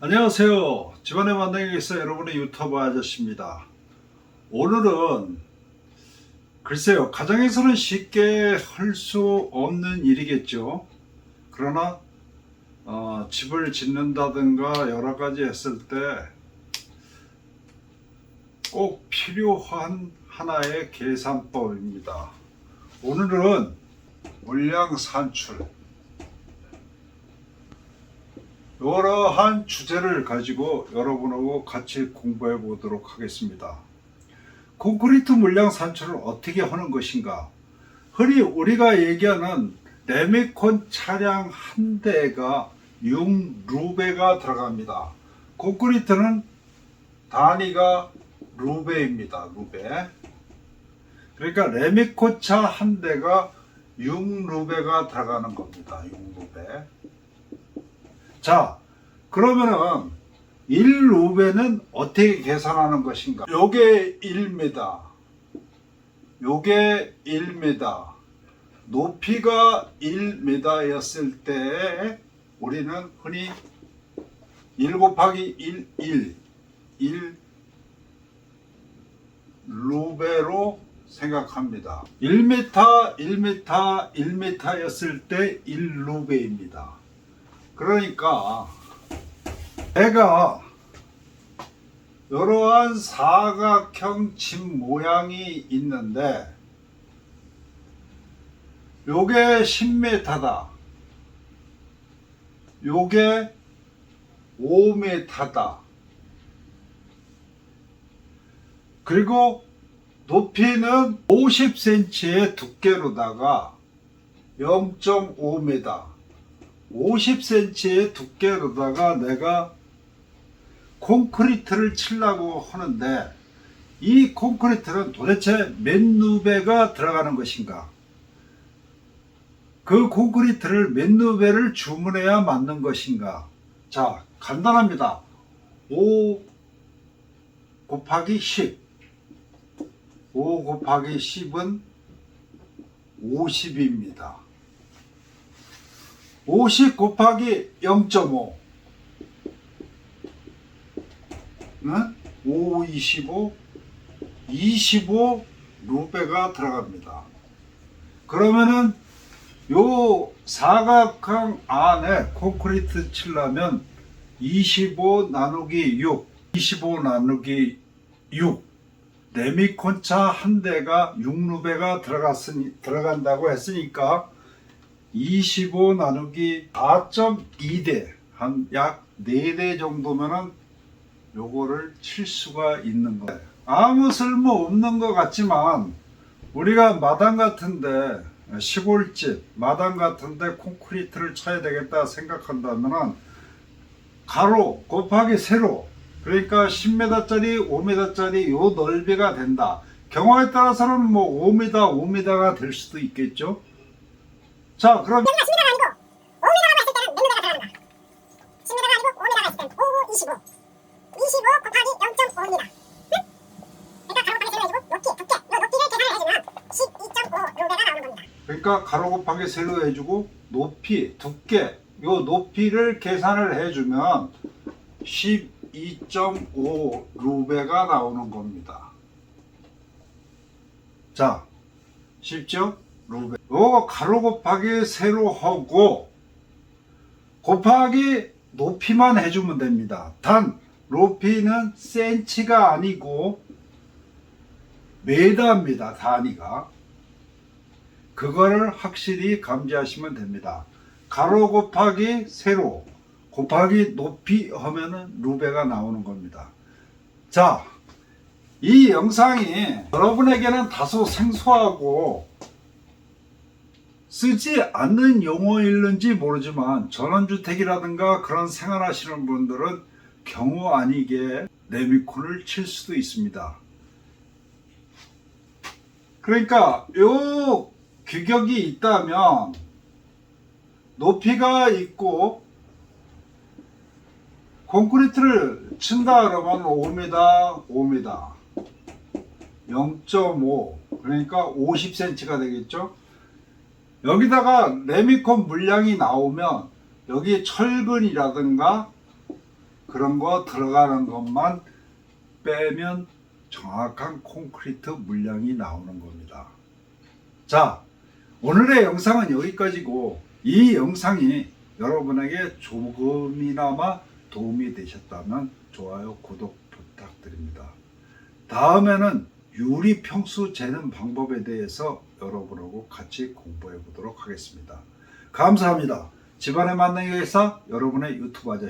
안녕하세요. 집안의 만능에서 여러분의 유튜버 아저씨입니다. 오늘은 글쎄요, 가정에서는 쉽게 할 수 없는 일이겠죠. 그러나 어, 집을 짓는다든가 여러 가지 했을 때 꼭 필요한 하나의 계산법입니다. 오늘은 물량 산출 여러한 주제를 가지고 여러분하고 같이 공부해 보도록 하겠습니다. 콘크리트 물량 산출을 어떻게 하는 것인가? 흔히 우리가 얘기하는 레미콘 차량 한 대가 6루베가 들어갑니다. 콘크리트는 단위가 루베입니다. 루베. 그러니까 레미콘 차 한 대가 6루베가 들어가는 겁니다. 6루베. 자, 그러면은 1루베는 어떻게 계산하는 것인가? 요게 1m, 요게 1m, 높이가 1m였을 때 우리는 흔히 1 곱하기 1, 1, 1 루베로 생각합니다. 1m, 1m, 1m였을 때 1루베입니다. 그러니까 내가 이러한 사각형 집 모양이 있는데 요게 10m다. 요게 5m다. 그리고 높이는 50cm의 두께로다가 0.5m 50cm의 두께로다가 내가 콘크리트를 치려고 하는데 이 콘크리트는 도대체 몇 누베가 들어가는 것인가? 그 콘크리트를 몇 누베를 주문해야 맞는 것인가? 자, 간단합니다. 5 곱하기 10. 5 곱하기 10은 50입니다. 50 곱하기 0.5 응? 5, 25 25 루베가 들어갑니다. 그러면은 요 사각형 안에 콘크리트 칠려면 25 나누기 6 25 나누기 6 레미콘차 한 대가 6루베가 들어갔으니 들어간다고 했으니까 25 나누기 4.2대 한 약 4대 정도면은 요거를 칠 수가 있는 거예요. 아무 쓸모 없는 것 같지만 우리가 마당 같은데 시골집 마당 같은데 콘크리트를 쳐야 되겠다 생각한다면은 가로 곱하기 세로 그러니까 10m짜리 5m짜리 요 넓이가 된다. 경우에 따라서는 뭐 5m 5m가 될 수도 있겠죠. 자 그럼 여기가 10m가 아니고 5m라고 했을 때는 몇 루베가 들어가는가? 10m가 아니고 5m가 했을 때는 5, 25 25 곱하기 0.5입니다 그러니까 가로 곱하기 세로 해주고 높이, 두께 이 높이를 계산을 해주면 12.5 루베가 나오는 겁니다 그러니까 가로 곱하기 세로 해주고 높이 두께 요 높이를 계산을 해주면 12.5 루베가 나오는 겁니다. 자 쉽죠? 루베 요 가로 곱하기 세로 하고 곱하기 높이만 해주면 됩니다. 단 높이는 센치가 아니고 메다입니다. 단위가 그거를 확실히 감지하시면 됩니다. 가로 곱하기 세로 곱하기 높이 하면은 루베가 나오는 겁니다. 자, 이 영상이 여러분에게는 다소 생소하고 쓰지 않는 용어일는지 모르지만 전원주택이라든가 그런 생활하시는 분들은 경우 아니게 레미콘을 칠 수도 있습니다. 그러니까 요 규격이 있다면 높이가 있고 콘크리트를 친다 그러면 5m, 5m, 0.5 그러니까 50cm가 되겠죠. 여기다가 레미콘 물량이 나오면 여기 철근이라든가 그런 거 들어가는 것만 빼면 정확한 콘크리트 물량이 나오는 겁니다. 자, 오늘의 영상은 여기까지고 이 영상이 여러분에게 조금이나마 도움이 되셨다면 좋아요, 구독 부탁드립니다. 다음에는 유리 평수 재는 방법에 대해서 여러분하고 같이 공부해 보도록 하겠습니다. 감사합니다. 집안의 만능의 회사 여러분의 유튜브 아저씨